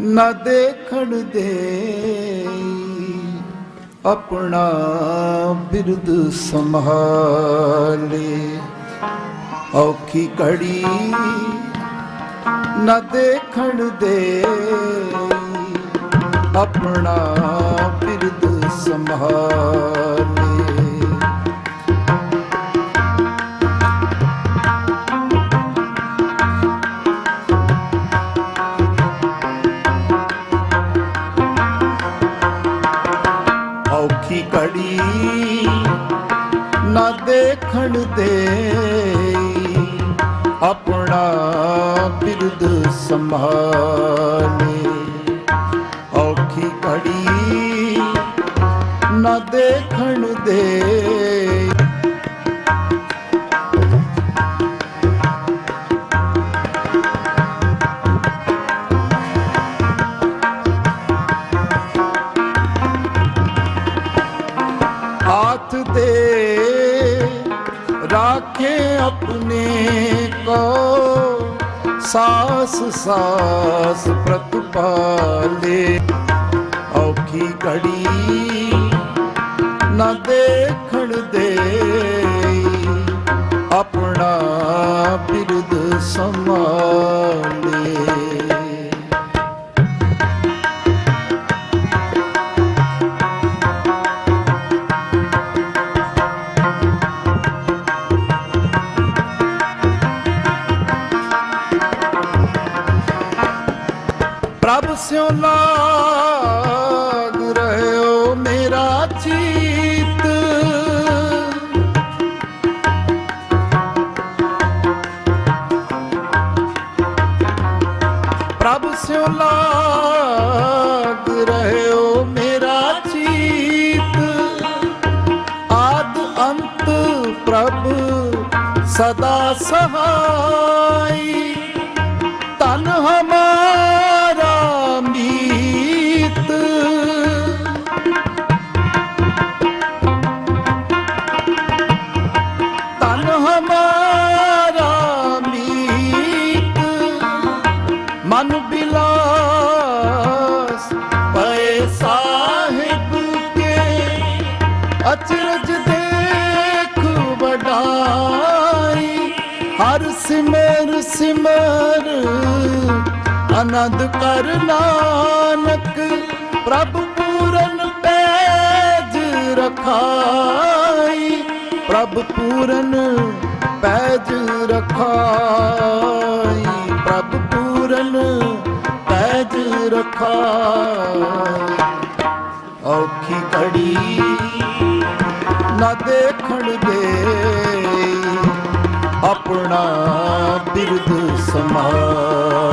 ਨਾ ਦੇਖਣ ਦੇ ਆਪਣਾ ਬਿਰਦ ਸੰਭਾਲੇ। ਔਖੀ ਘੜੀ ਨਾ ਦੇਖਣ ਦੇ ਆਪਣਾ ਬਿਰਦ ਸੰਭਾਲੇ। ਨਾ ਦੇਖਣ ਦੇ ਆਪਣਾ ਬਿਰਦ ਸੰਭਾਲੇ। ਔਖੀ ਘੜੀ ਨਾ ਦੇਖਣ ਦੇ ਰਾਖੇ ਆਪਣੇ ਕੋ। ਸਾਸ ਸਾਸ ਪ੍ਰਤਪਾਲੇ ਔਖੀ ਘੜੀ ਨਾ ਦੇਖਣ ਦੇ ਆਪਣਾ ਬਿਰਦ ਸਮਾਲੇ ਪ੍ਰਭ ਸਿਉ ਲਾਗ ਰਹਿਓ ਮੇਰਾ ਚੀਤ। ਪ੍ਰਭ ਸਿਉ ਲਾਗ ਰਹਿਓ ਮੇਰਾ ਚੀਤ। ਆਦ ਅੰਤ ਪ੍ਰਭ ਸਦਾ ਸਹਾਈ। ਤਨ ਹਮਾਰਾ ਵਡਾਈ, ਹਰ ਸਿਮਰ ਸਿਮਰ, ਆਨੰਦ ਕਰ ਨਾਨਕ, ਪ੍ਰਭ ਪੂਰਨ ਪੈਜ ਰਖਾਈ, ਪ੍ਰਭ ਪੂਰਨ ਪੈਜ ਰਖਾਈ, ਪ੍ਰਭ ਪੂਰਨ ਪੈਜ ਰਖਾਈ। ਔਖੀ ਘੜੀ ਨਾ ਦੇਖਣ ਦੇ ਆਪਣਾ ਬਿਰਦ ਸਮਾਲੇ